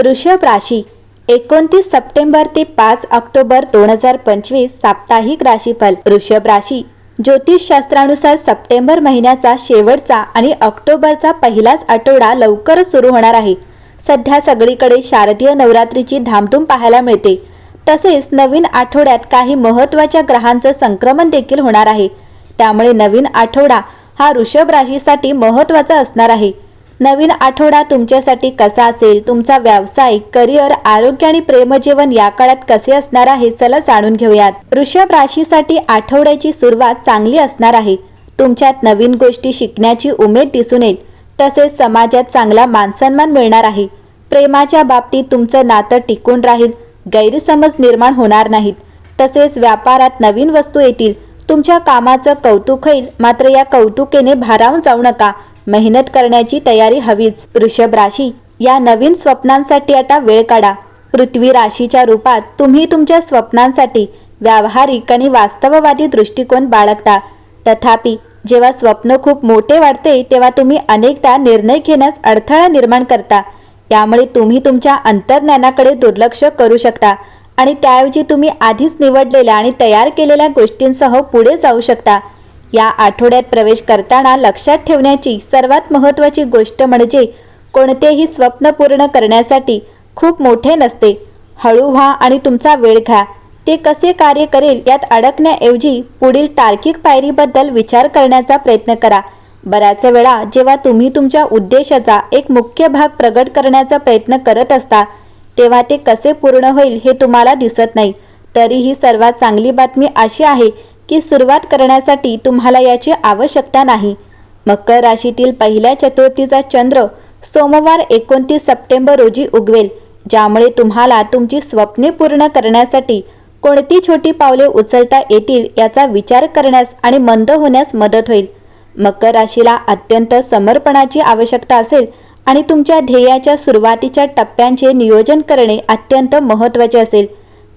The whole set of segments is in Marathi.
वृषभ राशी एकोणतीस सप्टेंबर ते पाच ऑक्टोबर दोन हजार पंचवीस साप्ताहिक राशीफल. वृषभ राशी ज्योतिषशास्त्रानुसार सप्टेंबर महिन्याचा शेवटचा आणि ऑक्टोबरचा पहिलाच आठवडा लवकरच सुरू होणार आहे. सध्या सगळीकडे शारदीय नवरात्रीची धामधूम पाहायला मिळते. तसेच नवीन आठवड्यात काही महत्त्वाच्या ग्रहांचं संक्रमण देखील होणार आहे. त्यामुळे नवीन आठवडा हा वृषभ राशीसाठी महत्त्वाचा असणार आहे. नवीन आठवडा तुमच्यासाठी कसा असेल तुमचा व्यवसाय करिअर आरोग्य आणि प्रेमजीवन या काळात कसे असणार आहे चला जाणून घेऊयात. वृषभ राशीसाठी आठवड्याची सुरुवात चांगली असणार आहे. तुमच्यात नवीन गोष्टी शिकण्याची उमेद दिसून येईल. तसेच समाजात चांगला मानसन्मान मिळणार आहे. प्रेमाच्या बाबतीत तुमचं नातं टिकून राहील. गैरसमज निर्माण होणार नाहीत. तसेच व्यापारात नवीन वस्तू येतील. तुमच्या कामाचं कौतुक होईल. मात्र या कौतुकेने भारावून जाऊ नका. मेहनत करण्याची तयारी हवीच. वृषभ राशी या नवीन स्वप्नांसाठी आता वेळ काढा. पृथ्वी राशीच्या रूपात तुम्ही तुमच्या स्वप्नांसाठी व्यावहारिक आणि वास्तववादी दृष्टिकोन बाळगता. तथापि जेव्हा स्वप्न खूप मोठे वाटते तेव्हा तुम्ही अनेकदा निर्णय घेण्यास अडथळा निर्माण करता. यामुळे तुम्ही तुमच्या अंतर्ज्ञानाकडे दुर्लक्ष करू शकता आणि त्याऐवजी तुम्ही आधीच निवडलेल्या आणि तयार केलेल्या गोष्टींसह पुढे जाऊ शकता. या आठवड्यात प्रवेश करताना लक्षात ठेवण्याची सर्वात महत्त्वाची गोष्ट म्हणजे कोणतेही स्वप्न पूर्ण करण्यासाठी खूप मोठे नसते. हळू व्हा आणि तुमचा वेळ घ्या. ते कसे कार्य करेल यात अडकण्याऐवजी पुढील तार्किक पायरीबद्दल विचार करण्याचा प्रयत्न करा. बऱ्याच वेळा जेव्हा तुम्ही तुमच्या उद्देशाचा एक मुख्य भाग प्रगट करण्याचा प्रयत्न करत असता तेव्हा ते कसे पूर्ण होईल हे तुम्हाला दिसत नाही. तरीही सर्वात चांगली बातमी अशी आहे की सुरुवात करण्यासाठी तुम्हाला याची आवश्यकता नाही. मकर राशीतील पहिल्या चतुर्थीचा चंद्र सोमवार एकोणतीस सप्टेंबर रोजी उगवेल ज्यामुळे तुम्हाला तुमची स्वप्ने पूर्ण करण्यासाठी कोणती छोटी पावले उचलता येतील याचा विचार करण्यास आणि मंद होण्यास मदत होईल. मकर राशीला अत्यंत समर्पणाची आवश्यकता असेल आणि तुमच्या ध्येयाच्या सुरुवातीच्या टप्प्यांचे नियोजन करणे अत्यंत महत्त्वाचे असेल.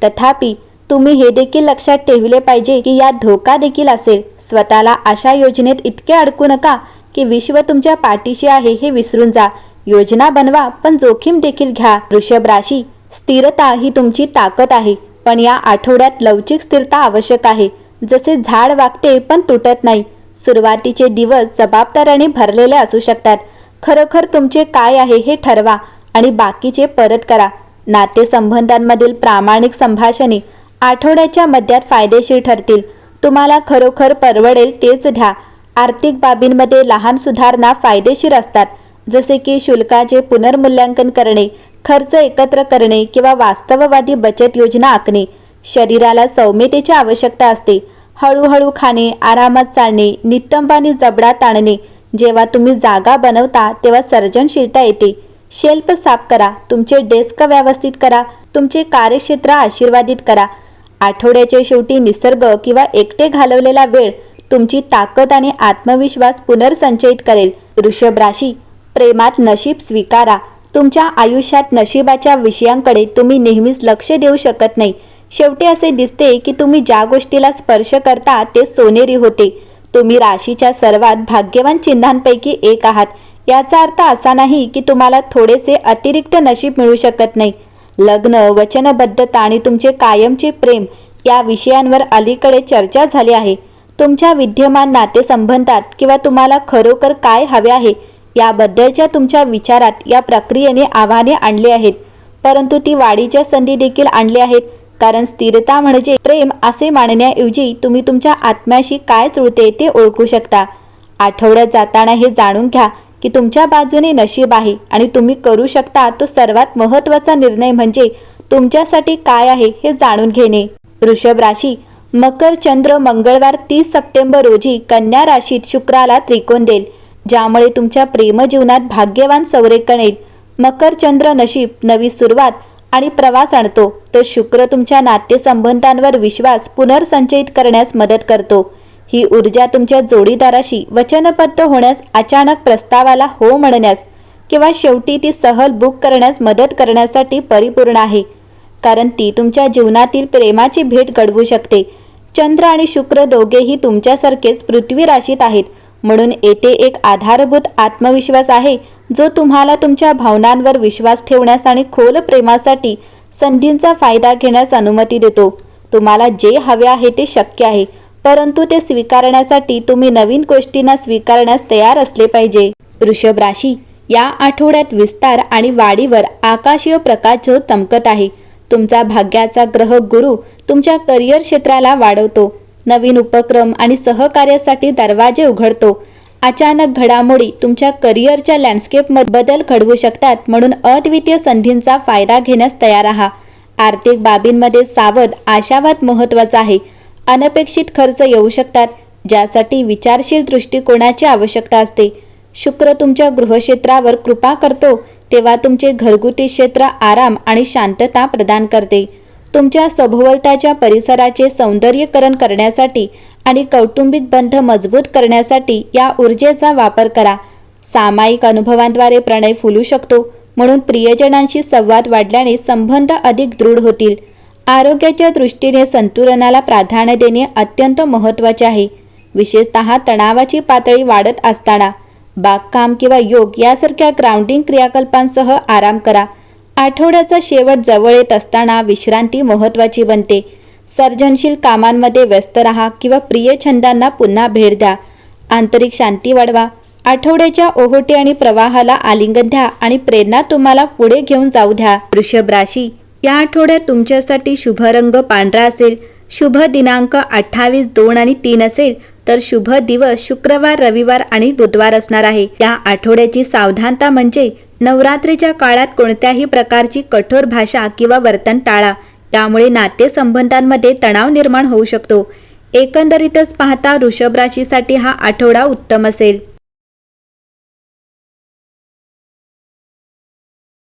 तथापि तुम्ही हे देखील लक्षात ठेवले पाहिजे की यात धोका देखील असेल. स्वतःला अशा योजनेत इतके अडकू नका की विश्व तुमच्या पाठीशी आहे हे विसरून जा. योजना बनवा पण जोखीम देखील घ्या. वृषभ राशी स्थिरता ही तुमची ताकद आहे पण या आठवड्यात लवचिक स्थिरता आवश्यक आहे. जसे झाड वागते पण तुटत नाही. सुरुवातीचे दिवस जबाबदाऱ्याने भरलेले असू शकतात. खरोखर तुमचे काय आहे हे ठरवा आणि बाकीचे परत करा. नातेसंबंधांमधील प्रामाणिक संभाषणे आठवड्याच्या मध्यात फायदेशीर ठरतील. तुम्हाला खरोखर परवडेल तेच द्या आर्थिक बाबींमध्ये लहान सुधारणा फायदेशीर असतात. जसे की शुल्काचे पुनर्मूल्यांकन करणे खर्च एकत्र करणे किंवा वास्तववादी बचत योजना आखणे. शरीराला सौम्यतेची आवश्यकता असते. हळूहळू खाणे आरामात चालणे नितंबाने जबडा ताणणे. जेव्हा तुम्ही जागा बनवता तेव्हा सर्जनशीलता येते. शेल्फ साफ करा तुमचे डेस्क व्यवस्थित करा तुमचे कार्यक्षेत्र आशीर्वादित करा. आठवड्याच्या शेवटी निसर्ग किंवा एकटे घालवलेला वेळ तुमची ताकद आणि आत्मविश्वास पुनर्संचयित करेल. वृषभ राशी प्रेमात नशीब स्वीकारा. तुमच्या आयुष्यात नशिबाच्या विषयांकडे तुम्ही नेहमीच लक्ष देऊ शकत नाही. शेवटी असे दिसते की तुम्ही ज्या गोष्टीला स्पर्श करता ते सोनेरी होते. तुम्ही राशीच्या सर्वात भाग्यवान चिन्हांपैकी एक आहात. याचा अर्थ असा नाही की तुम्हाला थोडेसे अतिरिक्त नशीब मिळू शकत नाही. लग्न वचनबद्धता आणि तुमचे कायमचे प्रेम या विषयांवर अलीकडे चर्चा झाली आहे. तुमच्या विद्यमान नातेसंबंधात किंवा तुम्हाला खरोखर काय हवे आहे याबद्दलच्या तुमच्या विचारात या प्रक्रियेने आव्हाने आणली आहेत. परंतु ती वाढीच्या संधी देखील आणली आहेत. कारण स्थिरता म्हणजे प्रेम असे मानण्याऐवजी तुम्ही तुमच्या आत्म्याशी काय जुळते ते ओळखू शकता. आठवड्यात जाताना हे जाणून घ्या. की तुमच्या बाजूने नशीब आहे आणि तुम्ही करू शकता तो सर्वात महत्त्वाचा निर्णय म्हणजे तुमच्यासाठी काय आहे हे जाणून घेणे. वृषभ राशी मकर चंद्र मंगळवार तीस सप्टेंबर रोजी कन्या राशीत शुक्राला त्रिकोण देईल ज्यामुळे तुमच्या प्रेमजीवनात भाग्यवान संरेखन येईल. मकर चंद्र नशीब नवी सुरुवात आणि प्रवास आणतो तर शुक्र तुमच्या नातेसंबंधांवर विश्वास पुनर्संचयित करण्यास मदत करतो. ही ऊर्जा तुमच्या जोडीदाराशी वचनबद्ध होण्यास अचानक प्रस्तावाला हो म्हणण्यास किंवा शेवटी ती सहल बुक करण्यास मदत करण्यासाठी परिपूर्ण आहे. कारण ती तुमच्या जीवनातील प्रेमाची भेट घडवू शकते. चंद्र आणि शुक्र दोघेही तुमच्यासारखेच पृथ्वी राशीत आहेत. म्हणून येथे एक आधारभूत आत्मविश्वास आहे जो तुम्हाला तुमच्या भावनांवर विश्वास ठेवण्यास आणि खोल प्रेमासाठी संधींचा फायदा घेण्यास अनुमती देतो. तुम्हाला जे हवे आहे ते शक्य आहे. परंतु ते स्वीकारण्यासाठी तुम्ही नवीन गोष्टींना स्वीकारण्यास तयार असले पाहिजे. वृषभ राशी या आठवड्यात विस्तार आणि वाढीवर आकाशीय प्रकाश जो चमकत आहे तुमचा भाग्याचा ग्रह गुरु तुमच्या करिअर क्षेत्राला वाढवतो. नवीन उपक्रम आणि सहकार्यासाठी दरवाजे उघडतो. अचानक घडामोडी तुमच्या करिअरच्या लँडस्केपमध्ये बदल घडवू शकतात म्हणून अद्वितीय संधींचा फायदा घेण्यास तयार आहा आर्थिक बाबींमध्ये सावध आशावाद महत्त्वाचा आहे. अनपेक्षित खर्च येऊ शकतात ज्यासाठी विचारशील दृष्टिकोनाची आवश्यकता असते. शुक्र तुमच्या गृहक्षेत्रावर कृपा करतो तेव्हा तुमचे घरगुती क्षेत्र आराम आणि शांतता प्रदान करते. तुमच्या सभोवताच्या परिसराचे सौंदर्यकरण करण्यासाठी आणि कौटुंबिक बंध मजबूत करण्यासाठी या ऊर्जेचा वापर करा. सामायिक अनुभवांद्वारे प्रणय फुलू शकतो म्हणून प्रियजनांशी संवाद वाढल्याने संबंध अधिक दृढ होतील. आरोग्याच्या दृष्टीने संतुलनाला प्राधान्य देणे अत्यंत महत्त्वाचे आहे. विशेषतः तणावाची पातळी वाढत असताना. बागकाम किंवा योग यासारख्या ग्राउंडिंग क्रियाकल्पांसह आराम करा. आठवड्याचा शेवट जवळ येत असताना विश्रांती महत्त्वाची बनते. सर्जनशील कामांमध्ये व्यस्त राहा किंवा प्रिय छंदांना पुन्हा भेट द्या. आंतरिक शांती वाढवा. आठवड्याच्या ओहोटी आणि प्रवाहाला आलिंगन द्या आणि प्रेरणा तुम्हाला पुढे घेऊन जाऊ द्या. वृषभ राशी या आठवड्यात तुमच्यासाठी शुभ रंग पांढरा असेल शुभ दिनांक अठ्ठावीस दोन आणि तीन असेल तर शुभ दिवस शुक्रवार रविवार आणि बुधवार असणार आहे. या आठवड्याची सावधानता म्हणजे नवरात्रीच्या काळात कोणत्याही प्रकारची कठोर भाषा किंवा वर्तन टाळा. यामुळे नातेसंबंधांमध्ये तणाव निर्माण होऊ शकतो. एकंदरीतच पाहता वृषभ राशीसाठी हा आठवडा उत्तम असेल.